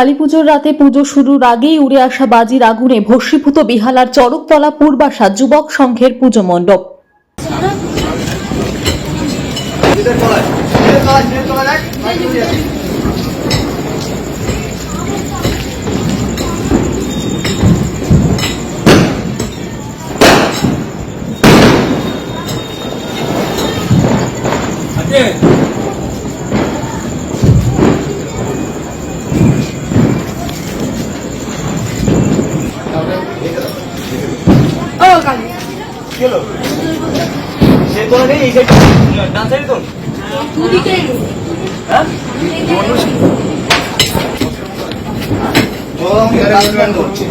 কালীপুজোর রাতে পুজো শুরুর আগেই উড়ে আসা বাজির আগুনে ভস্মীভূত বিহালার চরকতলা পূর্বাসা যুবক সংঘের পুজো মণ্ডপ। সে নেই এই সাইড ডান সাইড তোল হ্যাঁ? ও গার্লফ্রেন্ড করছে